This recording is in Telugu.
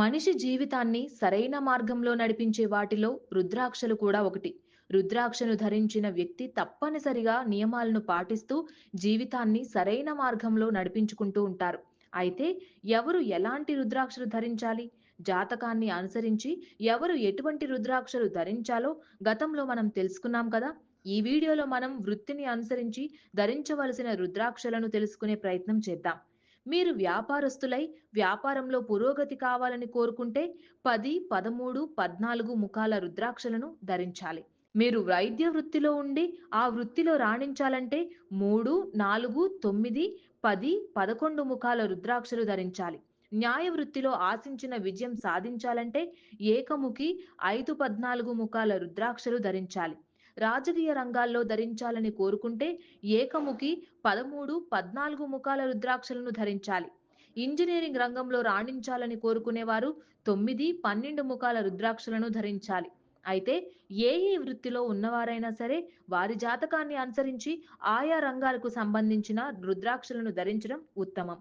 మనిషి జీవితాన్ని సరైన మార్గంలో నడిపించే వాటిలో రుద్రాక్షలు కూడా ఒకటి. రుద్రాక్షను ధరించిన వ్యక్తి తప్పనిసరిగా నియమాలను పాటిస్తూ జీవితాన్ని సరైన మార్గంలో నడిపించుకుంటూ ఉంటారు. అయితే ఎవరు ఎలాంటి రుద్రాక్షలు ధరించాలి? జాతకాన్ని అనుసరించి ఎవరు ఎటువంటి రుద్రాక్షలు ధరించాలో గతంలో మనం తెలుసుకున్నాం కదా. ఈ వీడియోలో మనం వృత్తిని అనుసరించి ధరించవలసిన రుద్రాక్షలను తెలుసుకునే ప్రయత్నం చేద్దాం. మీరు వ్యాపారస్తులై వ్యాపారంలో పురోగతి కావాలని కోరుకుంటే పది పదమూడు పద్నాలుగు ముఖాల రుద్రాక్షలను ధరించాలి. మీరు వైద్య వృత్తిలో ఉండి ఆ వృత్తిలో రాణించాలంటే మూడు నాలుగు తొమ్మిది పది పదకొండు ముఖాల రుద్రాక్షలు ధరించాలి. న్యాయ వృత్తిలో ఆశించిన విజయం సాధించాలంటే ఏకముఖి ఐదు పద్నాలుగు ముఖాల రుద్రాక్షలు ధరించాలి. రాజకీయ రంగాల్లో ధరించాలని కోరుకుంటే ఏకముఖి పదమూడు పద్నాలుగు ముఖాల రుద్రాక్షలను ధరించాలి. ఇంజనీరింగ్ రంగంలో రాణించాలని కోరుకునేవారు తొమ్మిది పన్నెండు ముఖాల రుద్రాక్షలను ధరించాలి. అయితే ఏ ఏ వృత్తిలో ఉన్నవారైనా సరే వారి జాతకాన్ని అనుసరించి ఆయా రంగాలకు సంబంధించిన రుద్రాక్షలను ధరించడం ఉత్తమం.